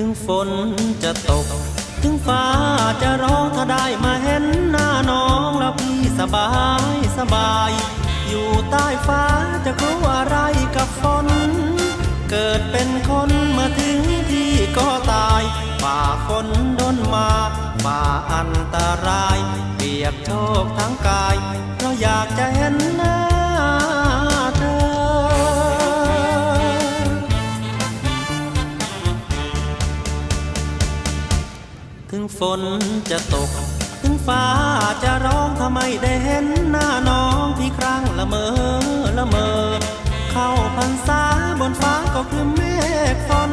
ถึงฝนจะตก ถึงฟ้าจะร้องถ้าได้มาเห็นหน้าน้องแล้วพี่สบายสบาย อยู่ใต้ฟ้าจะกลัวอะไรกับฝน เกิดเป็นคนเมื่อถึงที่ก็ตายฝ่าฝนดนมาฝ่าอันตราย เปียกโชกทั้งกาย ฝนจะตก ถึงฟ้าจะร้องทำไมได้เห็นหน้าน้องที่ครั้งละเมอละเมอ เข้าพรรษาบนฟ้าก็คือเมฆฝน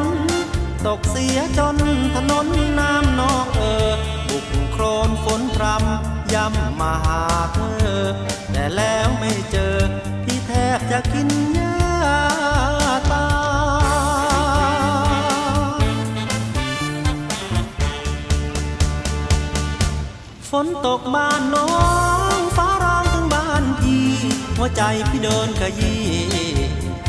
ตกเสียจนถนนน้ำนองเออบุกโครนฝนพรำย่ำมาหาเธอแต่แล้วไม่เจอพี่แทบจะกินย นตกบ้านน้องฟ้าร้องถึงบ้านพี่ หัวใจพี่เดินขยี้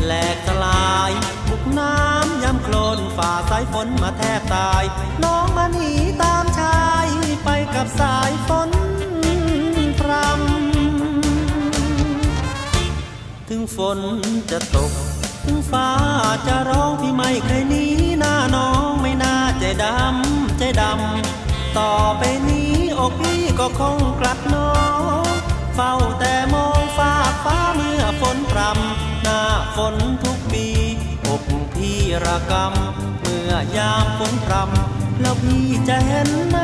แหลกสลายบุกน้ำย้ำโคลนฝ่าสายฝนมาแทบตาย น้องมาหนีตามชายไปกับสายฝนพรำถึงฝนจะตก ถึงฟ้าจะร้องพี่ไม่เคย คงกลัดน้องเฝ้าแต่มองฟ้าฟ้าเมื่อฝนพรำหน้าฝนทุกปีอกพี่ระกำเมื่อยามฝนพรำแล้วพี่จะเห็นหม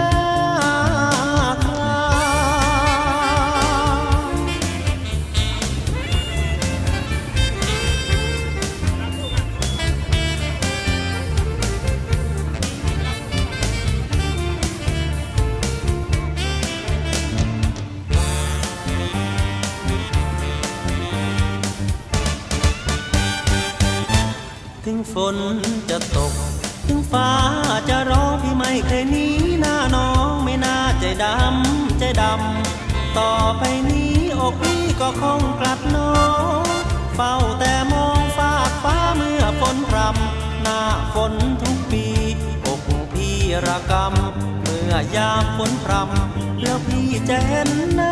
ฝนจะตก ถึงฟ้าจะร้องพี่ไม่เคยหนีหน้าน้องไม่น่าใจดำใจดำ ต่อไปนี้อกพี่ก็คงกลัดน้องเฝ้าแต่มองฟ้าฟ้าเมื่อฝนพรำหน้าฝนทุกปี อกพี่ระกำเมื่อยามฝนพรำแล้วพี่จะเห็นน้า